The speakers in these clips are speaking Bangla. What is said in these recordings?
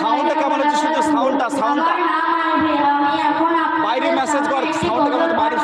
সাউন্ডটা কেমন হচ্ছে শুধু সাউন্ডটা সাউন্ডটা বাইরে মেসেজ কর সাউন্ডটা কেমন বাইরে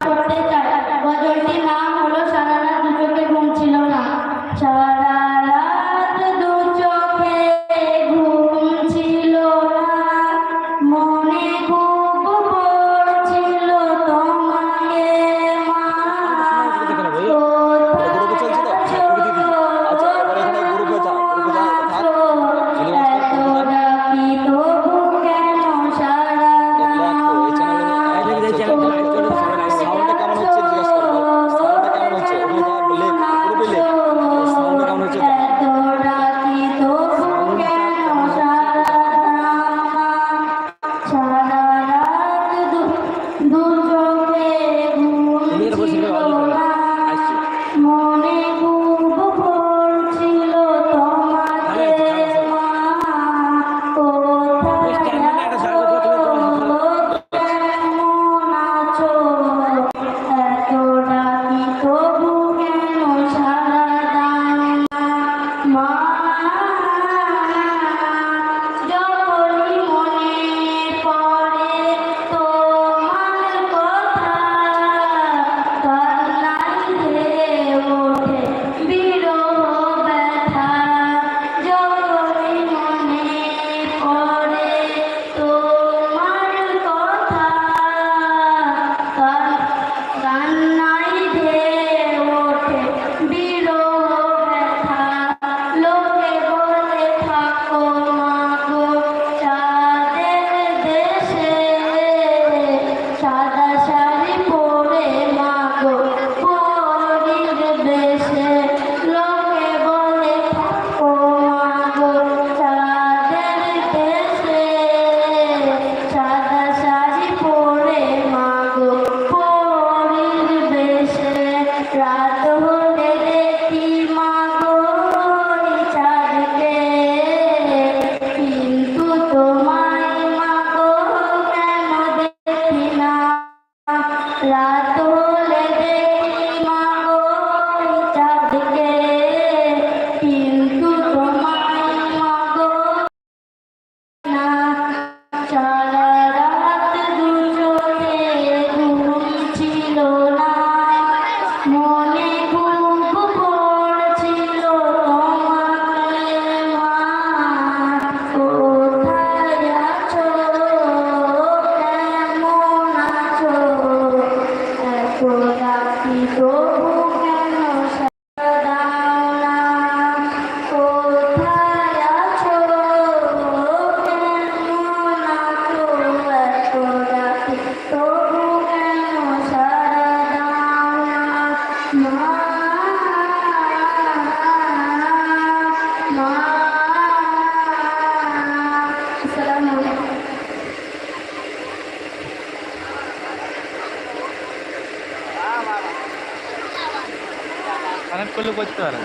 কানেক্ট করলে করতে পারে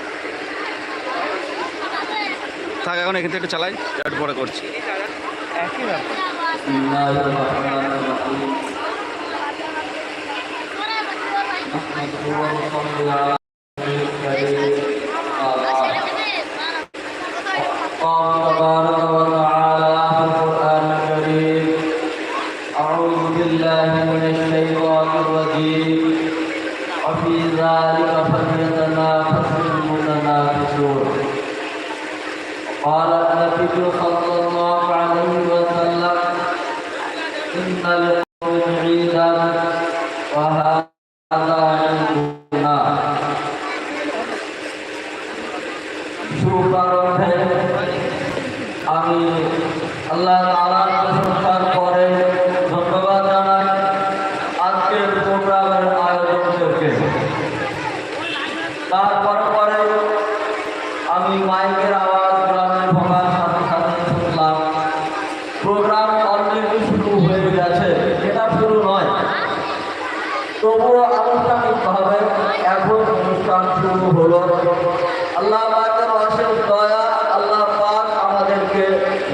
থাক এখন এখান থেকে একটু চালাই। পরে করছি। একই ব্যাপার। بالله من الشيطان الرجيم وفي ذلك قال النبي صلى الله عليه وسلم إن لقوم عيدا وهذا عندنا সুপ্রারম্ভে আমি আল্লাহ তাআলার প্রশংসা